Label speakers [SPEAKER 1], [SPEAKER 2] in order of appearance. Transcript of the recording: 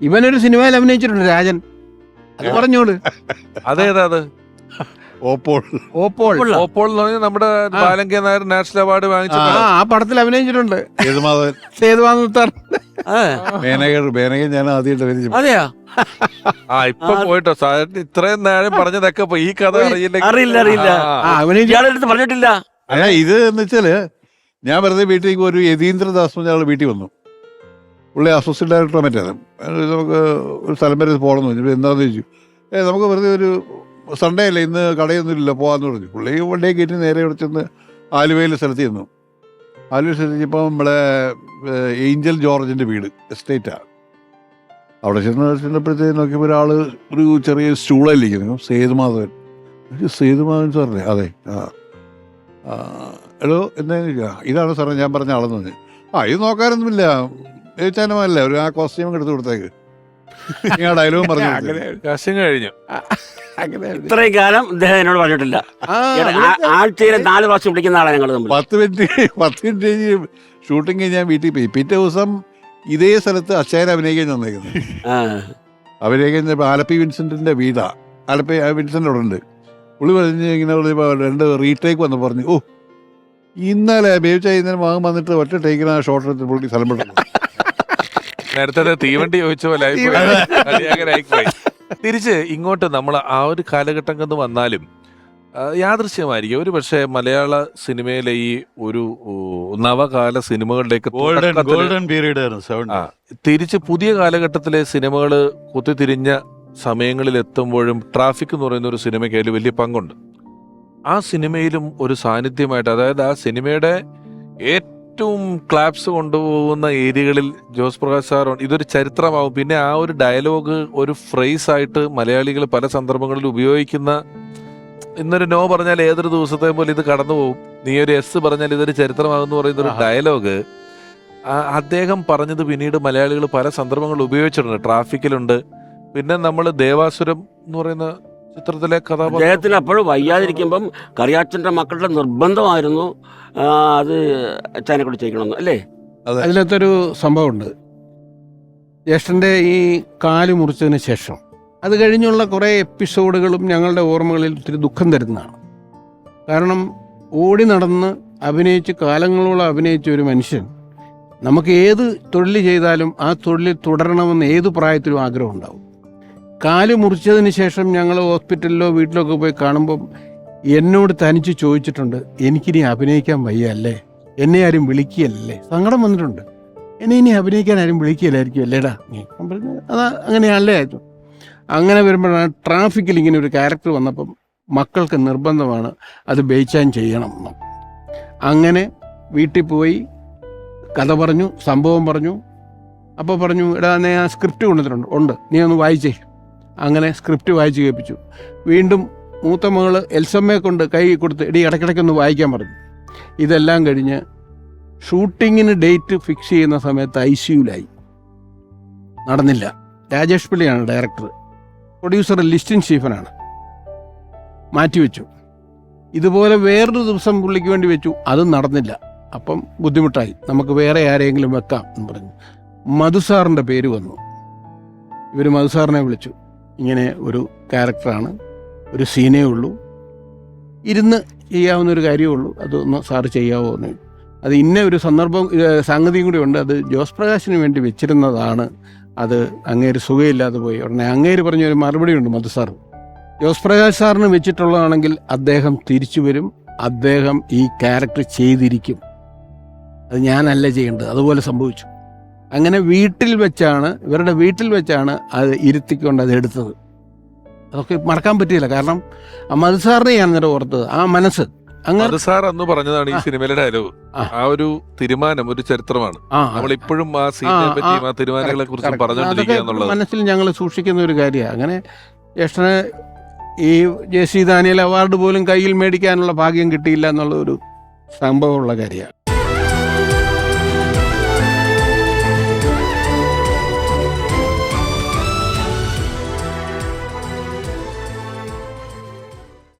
[SPEAKER 1] ഇവനൊരു സിനിമയിൽ അഭിനയിച്ചിട്ടുണ്ട് രാജൻ. അത് പറഞ്ഞോൾ.
[SPEAKER 2] അതേതാ അത്?
[SPEAKER 3] ഓപ്പോൾ.
[SPEAKER 1] ഓപ്പോൾ.
[SPEAKER 2] ഓപ്പോൾ എന്ന് പറഞ്ഞാൽ നമ്മുടെ നായർ നാഷണൽ അവാർഡ് വാങ്ങിച്ച.
[SPEAKER 3] ആ.
[SPEAKER 1] ആ
[SPEAKER 2] പടം.
[SPEAKER 1] ആ പടത്തിൽ അഭിനയിച്ചിട്ടുണ്ട്.
[SPEAKER 3] സേതുമാധവൻ.
[SPEAKER 1] സേതുവാന്നുത്താർ
[SPEAKER 4] ആ,
[SPEAKER 3] മേനകർ മേനകൻ ഞാൻ ആദ്യമായിട്ട് അഭിനയിച്ചു.
[SPEAKER 4] അതെയാ?
[SPEAKER 2] ആ ഇപ്പൊ പോയിട്ടോ? സാറിന് ഇത്രയും നേരം പറഞ്ഞതൊക്കെ ഇപ്പൊ ഈ കഥ അറിയില്ലെങ്കിൽ.
[SPEAKER 4] അറിയില്ല, അറിയില്ല.
[SPEAKER 2] ആ,
[SPEAKER 1] ആ അഭിനയിച്ച
[SPEAKER 4] ഇയാളുടെ അടുത്ത് പറഞ്ഞിട്ടില്ല.
[SPEAKER 3] അല്ല ഇത് എന്ന് വെച്ചാൽ ഞാൻ വെറുതെ വീട്ടിലേക്ക് ഒരു യതീന്ദ്രദാസ് എന്ന് വീട്ടിൽ വന്നു. പുള്ളി അസോസിയേറ്റ് ഡയറക്ടറെ മറ്റേ നമുക്ക് ഒരു സ്ഥലം വരെ പോകണമെന്ന് പറഞ്ഞു. എന്താണെന്ന് ചോദിച്ചു? ഏ നമുക്ക് വെറുതെ ഒരു സൺഡേ അല്ലേ ഇന്ന് കടയൊന്നുമില്ല പോകാമെന്ന് പറഞ്ഞു. പുള്ളി വണ്ടിയെ കയറ്റി നേരെ ഇവിടെ ചെന്ന് ആലുവയിൽ സ്ഥലത്ത് ചെന്നു. ആലുവ സ്ഥലത്ത് ചെന്നപ്പോൾ നമ്മളെ ഏഞ്ചൽ ജോർജിന്റെ വീട് എസ്റ്റേറ്റാണ് അവിടെ ചെന്ന് ചെന്നപ്പോഴത്തേക്ക് നോക്കിയപ്പോൾ ഒരാൾ ഒരു ചെറിയ സ്റ്റൂളായിരിക്കുന്നു സേതുമാധവൻ. സേതുമാധവൻ സാറല്ലേ അതെ ആ. ഹലോ എന്താ ഇതാണ് സാറേ ഞാൻ പറഞ്ഞ ആളെന്ന് പറഞ്ഞു. ആ ഇത് നോക്കാനൊന്നുമില്ല. ഏച്ചാനമല്ലേ ഒരു ആ കോസ്റ്റ്യൂം എടുത്തു കൊടുത്തേക്ക്. ആ ഡയലോഗും പറഞ്ഞു
[SPEAKER 1] അങ്ങനെ
[SPEAKER 2] കശം കഴിഞ്ഞു.
[SPEAKER 1] അങ്ങനെ
[SPEAKER 4] ഇത്രയും കാലം ഇദ്ദേഹം എന്നോട് പറഞ്ഞിട്ടില്ല.
[SPEAKER 1] ആ,
[SPEAKER 4] ആ- ആഴ്ചയിൽ നാല് പ്രാവശ്യം വിളിക്കുന്ന ആളാണ് ഞങ്ങൾ തമ്മിൽ
[SPEAKER 3] പത്ത് മിനിറ്റ് പത്ത് മിനിറ്റ് കഴിഞ്ഞ് ഷൂട്ടിങ് കഴിഞ്ഞ് ഞാൻ വീട്ടിൽ പോയി. പിറ്റേ ദിവസം ഇതേ സ്ഥലത്ത് അച്ഛനെ അഭിനയിക്കാൻ തന്നേക്കുന്നത്
[SPEAKER 4] ആ.
[SPEAKER 3] അഭിനയിക്കാൻ ചെന്നപ്പോൾ ആലപ്പി വിൻസെന്റിന്റെ വീടാ. ആലപ്പി ആ വിൻസെന്റ് അവിടെ ഉണ്ട്. പുള്ളി പറഞ്ഞ് ഇങ്ങനെ പറഞ്ഞപ്പോൾ രണ്ട് റീടേക്ക് വന്ന് പറഞ്ഞു ഓ ഇന്നലെ ബേബിച്ച ഇന്നലെ വാങ്ങാൻ വന്നിട്ട് ഒറ്റ ടേക്കിന് ആ ഷോട്ട് എടുത്ത് പുള്ളി സ്ഥലം പെട്ടു
[SPEAKER 2] നേരത്തെ തീവണ്ടി ചോദിച്ച പോലെ ആയിപ്പോയി. തിരിച്ച് ഇങ്ങോട്ട് നമ്മൾ ആ ഒരു കാലഘട്ടം കന്ന് വന്നാലും യാദൃശ്യമായിരിക്കും. ഒരു പക്ഷേ മലയാള സിനിമയിലെ ഈ ഒരു നവകാല സിനിമകളിലേക്ക്
[SPEAKER 5] ഗോൾഡൻ പീരീഡ്
[SPEAKER 2] തിരിച്ച് പുതിയ കാലഘട്ടത്തിലെ സിനിമകൾ കുത്തിത്തിരിഞ്ഞ സമയങ്ങളിൽ എത്തുമ്പോഴും ട്രാഫിക് എന്ന് പറയുന്ന ഒരു സിനിമയ്ക്ക് അതിൽ വലിയ പങ്കുണ്ട്. ആ സിനിമയിലും ഒരു സാന്നിധ്യമായിട്ട് അതായത് ആ സിനിമയുടെ ഏറ്റവും ക്ലാപ്സ് കൊണ്ടുപോകുന്ന ഏരിയകളിൽ ജോസ് പ്രകാശ് സാർ ഇതൊരു ചരിത്രമാവും. പിന്നെ ആ ഒരു ഡയലോഗ് ഒരു ഫ്രേസ് ആയിട്ട് മലയാളികൾ പല സന്ദർഭങ്ങളിൽ ഉപയോഗിക്കുന്ന ഇന്നൊരു നോ പറഞ്ഞാൽ ഏതൊരു ദിവസത്തെ പോലെ ഇത് കടന്നു പോകും നീ ഒരു എസ് പറഞ്ഞാൽ ഇതൊരു ചരിത്രമാകുന്ന പറയുന്ന ഒരു ഡയലോഗ് അദ്ദേഹം പറഞ്ഞത് പിന്നീട് മലയാളികൾ പല സന്ദർഭങ്ങളിൽ ഉപയോഗിച്ചിട്ടുണ്ട്. ട്രാഫിക്കിലുണ്ട് പിന്നെ നമ്മൾ ദേവാസുരം എന്ന് പറയുന്ന ചിത്രത്തിലെ കഥാപാത്രം
[SPEAKER 4] അദ്ദേഹത്തിന് അപ്പോഴും വയ്യാതിരിക്കുമ്പം കറിയാച്ചന്റെ മക്കളുടെ നിർബന്ധമായിരുന്നു ആ, അത് അച്ഛനെ കൂടി ചെയ്യിക്കണമെന്ന് അല്ലേ?
[SPEAKER 1] അതിലത്തൊരു സംഭവമുണ്ട്. ജ്യേഷ്ഠന്റെ ഈ കാൽ മുറിച്ചതിന് ശേഷം. അത് കഴിഞ്ഞുള്ള കുറേ എപ്പിസോഡുകളും ഞങ്ങളുടെ ഓർമ്മകളിൽ ഒത്തിരി ദുഃഖം തരുന്നതാണ്. കാരണം ഓടി നടന്ന് അഭിനയിച്ച് കാലങ്ങളോളം അഭിനയിച്ച ഒരു മനുഷ്യൻ നമുക്ക് ഏത് തൊഴിൽ ചെയ്താലും ആ തൊഴിൽ തുടരണമെന്ന് ഏത് പ്രായത്തിലും ആഗ്രഹം ഉണ്ടാവും കാൽ മുറിച്ചതിന് ശേഷം ഞങ്ങൾ ഹോസ്പിറ്റലിലോ വീട്ടിലോ ഒക്കെ പോയി കാണുമ്പം എന്നോട് തനിച്ച് ചോദിച്ചിട്ടുണ്ട് എനിക്കിനി അഭിനയിക്കാൻ വയ്യ അല്ലേ എന്നെ ആരും വിളിക്കുകയല്ലേ? സങ്കടം വന്നിട്ടുണ്ട്. എന്നെ ഇനി അഭിനയിക്കാൻ ആരും വിളിക്കുകയില്ലായിരിക്കും അല്ലേടാ നീ? പറഞ്ഞു അതാ അങ്ങനെയല്ലേ അങ്ങനെ വരുമ്പോഴാണ് ട്രാഫിക്കിൽ ഇങ്ങനെ ഒരു ക്യാരക്ടർ വന്നപ്പം മക്കൾക്ക് നിർബന്ധമാണ് അത് ബേച്ചാൻ ചെയ്യണം എന്ന്. അങ്ങനെ വീട്ടിൽ പോയി കഥ പറഞ്ഞു സംഭവം പറഞ്ഞു. അപ്പോൾ പറഞ്ഞു എടാ നീ ആ സ്ക്രിപ്റ്റ് കൊണ്ടുവന്നിട്ടുണ്ട് ഉണ്ട്. നീ ഒന്ന് വായിച്ചേ. അങ്ങനെ സ്ക്രിപ്റ്റ് വായിച്ച് കേൾപ്പിച്ചു. വീണ്ടും മൂത്ത മകൾ എൽസമ്മയെ കൊണ്ട് കൈ കൊടുത്ത് എടി ഇടയ്ക്കിടയ്ക്കൊന്ന് വായിക്കാൻ പറഞ്ഞു. ഇതെല്ലാം കഴിഞ്ഞ് ഷൂട്ടിങ്ങിന് ഡേറ്റ് ഫിക്സ് ചെയ്യുന്ന സമയത്ത് ഐ സിയുലായി നടന്നില്ല. രാജേഷ് പിള്ളിയാണ് ഡയറക്ടർ പ്രൊഡ്യൂസർ ലിസ്റ്റിൻ സ്റ്റീഫനാണ് മാറ്റിവെച്ചു. ഇതുപോലെ വേറൊരു ദിവസം പുള്ളിക്ക് വേണ്ടി വെച്ചു. അതും നടന്നില്ല. അപ്പം ബുദ്ധിമുട്ടായി. നമുക്ക് വേറെ ആരെയെങ്കിലും വെക്കാം എന്ന് പറഞ്ഞു. മധുസാറിന്റെ പേര് വന്നു. ഇവർ മധുസാറിനെ വിളിച്ചു. ഇങ്ങനെ ഒരു ക്യാരക്ടറാണ്. ഒരു സീനേ ഉള്ളൂ. ഇരുന്ന് ചെയ്യാവുന്ന ഒരു കാര്യമേ ഉള്ളൂ. അതൊന്ന് സാറ് ചെയ്യാവോ എന്ന്. അത് ഇന്ന ഒരു സന്ദർഭം സംഗതിയും കൂടി ഉണ്ട്. അത് ജോസ് പ്രകാശിന് വേണ്ടി വെച്ചിരുന്നതാണ്. അത് അങ്ങേര് സുഖമില്ലാതെ പോയി. ഉടനെ അങ്ങേര് പറഞ്ഞ ഒരു മറുപടി ഉണ്ട് മധു സാർ. ജോസ് പ്രകാശ് സാറിന് വെച്ചിട്ടുള്ളതാണെങ്കിൽ അദ്ദേഹം തിരിച്ചു വരും. അദ്ദേഹം ഈ ക്യാരക്ടർ ചെയ്തിരിക്കും. അത് ഞാനല്ല ചെയ്യേണ്ടത്. അതുപോലെ സംഭവിച്ചു. അങ്ങനെ വീട്ടിൽ വെച്ചാണ് ഇവരുടെ വീട്ടിൽ വെച്ചാണ് അത് ഇരുത്തിക്കൊണ്ട് അത് എടുത്തത്. അതൊക്കെ മറക്കാൻ പറ്റിയില്ല. കാരണം ആ മത്സാറിനെ സാറിനെ ഞാൻ അന്നേരം ഓർത്തത് ആ മനസ്സ്. അങ്ങനെ
[SPEAKER 2] സാർ അന്ന് പറഞ്ഞതാണ് ഈ സിനിമയിലെ ഡയലോഗ്
[SPEAKER 1] ആ.
[SPEAKER 2] ഒരു തീരുമാനം ഒരു ചരിത്രമാണ്. നമ്മൾ ഇപ്പോഴും ആ
[SPEAKER 1] ആ,
[SPEAKER 2] തീരുമാനങ്ങളെ കുറിച്ച്. പറഞ്ഞുകൊണ്ടിരിക്കുക എന്നുള്ളത്.
[SPEAKER 1] മനസ്സിൽ ഞങ്ങൾ സൂക്ഷിക്കുന്ന ഒരു കാര്യമാണ്. അങ്ങനെ ജ്യേഷ്ഠന് ഈ ജെ സി ദാനിയൽ അവാർഡ് പോലും കയ്യിൽ മേടിക്കാനുള്ള ഭാഗ്യം കിട്ടിയില്ല എന്നുള്ള ഒരു സംഭവമുള്ള കാര്യമാണ്.